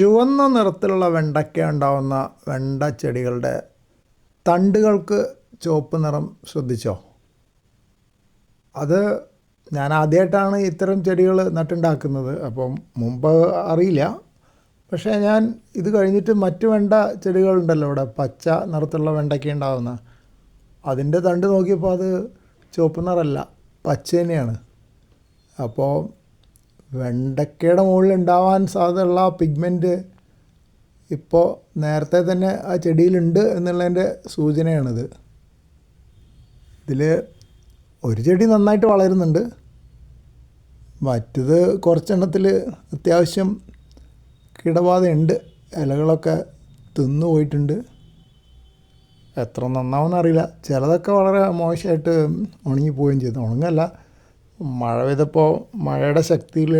ചുവന്ന നിറത്തിലുള്ള വെണ്ടയ്ക്ക ഉണ്ടാവുന്ന വെണ്ട ചെടികളുടെ തണ്ടുകൾക്ക് ചുവപ്പ് നിറം ശ്രദ്ധിച്ചോ? അത് ഞാൻ ആദ്യമായിട്ടാണ് ഇത്തരം ചെടികൾ നട്ടുണ്ടാക്കുന്നത്. അപ്പം മുമ്പ് അറിയില്ല. പക്ഷേ ഞാൻ ഇത് കഴിഞ്ഞിട്ട് മറ്റ് വെണ്ട ചെടികളുണ്ടല്ലോ ഇവിടെ. പച്ച നിറത്തിലുള്ള വെണ്ടയ്ക്ക ഉണ്ടാകുന്ന അതിന്റെ തണ്ട് നോക്കിയപ്പോൾ അത് ചുവപ്പ് നിറമല്ല പച്ച തന്നെയാണ്. അപ്പോൾ വെണ്ടയ്ക്കയുടെ മുകളിൽ ഉണ്ടാവാൻ സാധ്യതയുള്ള പിഗ്മെന്റ് ഇപ്പോൾ നേരത്തെ തന്നെ ആ ചെടിയിലുണ്ട് എന്നുള്ളതിന്റെ സൂചനയാണിത്. ഇതിൽ ഒരു ചെടി നന്നായിട്ട് വളരുന്നുണ്ട്. മറ്റത് കുറച്ചെണ്ണത്തിൽ അത്യാവശ്യം കീടബാധയുണ്ട് ഇലകളൊക്കെ തിന്നു പോയിട്ടുണ്ട്. എത്ര നന്നാവുമെന്ന് അറിയില്ല ചിലതൊക്കെ വളരെ മോശമായിട്ട് ഉണങ്ങി പോവുകയും ചെയ്തു. ഉണങ്ങല്ല. മഴ പെയ്തപ്പോൾ മഴയുടെ ശക്തിയിൽ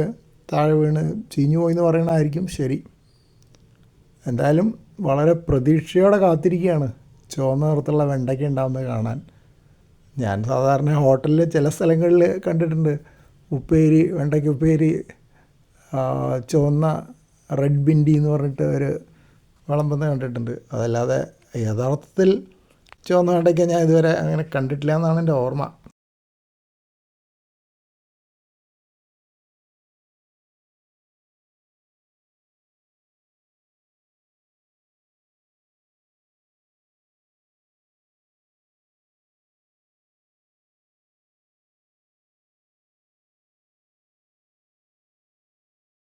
താഴെ വീണ് ചീഞ്ഞു പോയി എന്ന് പറയണതായിരിക്കും ശരി. എന്തായാലും വളരെ പ്രതീക്ഷയോടെ കാത്തിരിക്കുകയാണ്. ചുവന്ന നിറത്തുള്ള വെണ്ടയ്ക്ക ഉണ്ടാകുന്നത് കാണാൻ. ഞാൻ സാധാരണ ഹോട്ടലിൽ ചില സ്ഥലങ്ങളിൽ കണ്ടിട്ടുണ്ട്. ഉപ്പേരി വെണ്ടയ്ക്ക ഉപ്പേരി ചുവന്ന റെഡ് ബിൻഡി എന്ന് പറഞ്ഞിട്ട് ഒരു വിളമ്പുന്നത് കണ്ടിട്ടുണ്ട്. അതല്ലാതെ യഥാർത്ഥത്തിൽ ചുവന്ന വെണ്ടയ്ക്ക ഞാൻ ഇതുവരെ അങ്ങനെ കണ്ടിട്ടില്ല എന്നാണ് എന്റെ ഓർമ്മ.